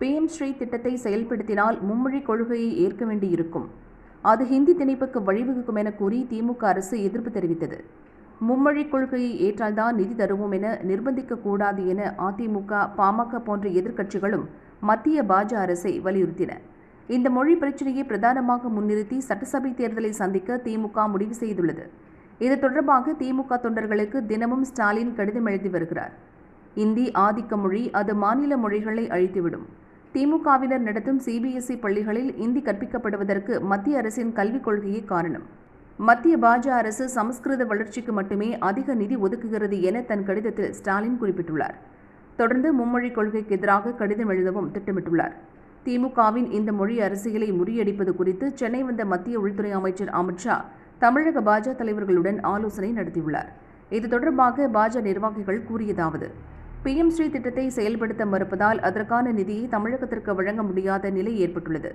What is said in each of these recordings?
PM Shri திட்டத்தை செயல்படுத்தினால் மும்மொழி கொள்கையை ஏற்க வேண்டியிருக்கும். அது ஹிந்தி திணிப்புக்கு வழிவகுக்கும் என கூறி திமுக அரசு எதிர்ப்பு தெரிவித்தது. மும்மொழி கொள்கையை ஏற்றால்தான் நிதி தருவோம் என நிர்பந்திக்க கூடாது என அதிமுக பாமக போன்ற எதிர்க்கட்சிகளும் மத்திய பாஜ அரசை வலியுறுத்தின. இந்த மொழி பிரச்சனையை பிரதானமாக முன்னிறுத்தி சட்டசபை தேர்தலை சந்திக்க திமுக முடிவு செய்துள்ளது. இது தொடர்பாக திமுக தொண்டர்களுக்கு தினமும் ஸ்டாலின் கடிதம் எழுதி வருகிறார். இந்தி ஆதிக்க மொழி அது மாநில மொழிகளை அழித்துவிடும். திமுகவினர் நடத்தும் சிபிஎஸ்இ பள்ளிகளில் இந்தி கற்பிக்கப்படுவதற்கு மத்திய அரசின் கல்விக் கொள்கையே காரணம். மத்திய பாஜ அரசு சமஸ்கிருத வளர்ச்சிக்கு மட்டுமே அதிக நிதி ஒதுக்குகிறது என தன் கடிதத்தில் ஸ்டாலின் குறிப்பிட்டுள்ளார். தொடர்ந்து மும்மொழிக் கொள்கைக்கு எதிராக கடிதம் எழுதவும் திட்டமிட்டுள்ளார். திமுகவின் இந்த மொழி அரசியலை முறியடிப்பது குறித்து சென்னை வந்த மத்திய உள்துறை அமைச்சர் அமித்ஷா தமிழக பாஜ தலைவர்களுடன் ஆலோசனை நடத்தியுள்ளார். இது தொடர்பாக பாஜ நிர்வாகிகள் கூறியதாவது பிஎம் ஸ்ரீ திட்டத்தை செயல்படுத்த மறுப்பதால் அதற்கான நிதியை தமிழகத்திற்கு வழங்க முடியாத நிலை ஏற்பட்டுள்ளது.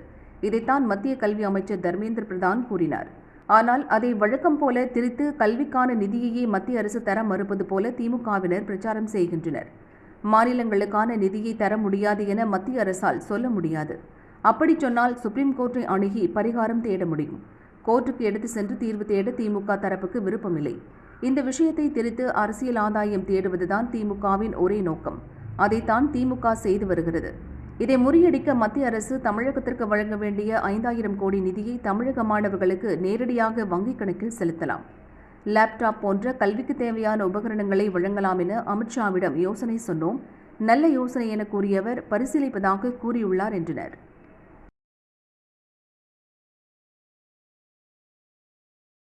இதைத்தான் மத்திய கல்வி அமைச்சர் தர்மேந்திர பிரதான் கூறினார். ஆனால் அதை வழக்கம் போல திரித்து கல்விக்கான நிதியையே மத்திய அரசு தர மறுப்பது போல திமுகவினர் பிரச்சாரம் செய்கின்றனர். மாநிலங்களுக்கான நிதியை தர முடியாது என மத்திய அரசால் சொல்ல முடியாது. அப்படி சொன்னால் சுப்ரீம் கோர்ட்டை அணுகி பரிகாரம் தேட முடியும். கோர்ட்டுக்கு எடுத்து சென்று தீர்வு தேட திமுக தரப்புக்கு விருப்பமில்லை. இந்த விஷயத்தை திரித்து அரசியல் ஆதாயம் தேடுவதுதான் திமுகவின் ஒரே நோக்கம். அதைத்தான் திமுக செய்து வருகிறது. இதை முறியடிக்க மத்திய அரசு தமிழகத்திற்கு வழங்க வேண்டிய ஐந்தாயிரம் கோடி நிதியை தமிழக மாணவர்களுக்கு நேரடியாக வங்கிக் கணக்கில் செலுத்தலாம். லேப்டாப் போன்ற கல்விக்கு தேவையான உபகரணங்களை வழங்கலாம் என அமித்ஷாவிடம் யோசனை சொன்னோம். நல்ல யோசனை என கூறியவர் பரிசீலிப்பதாக கூறியுள்ளார் என்றனர்.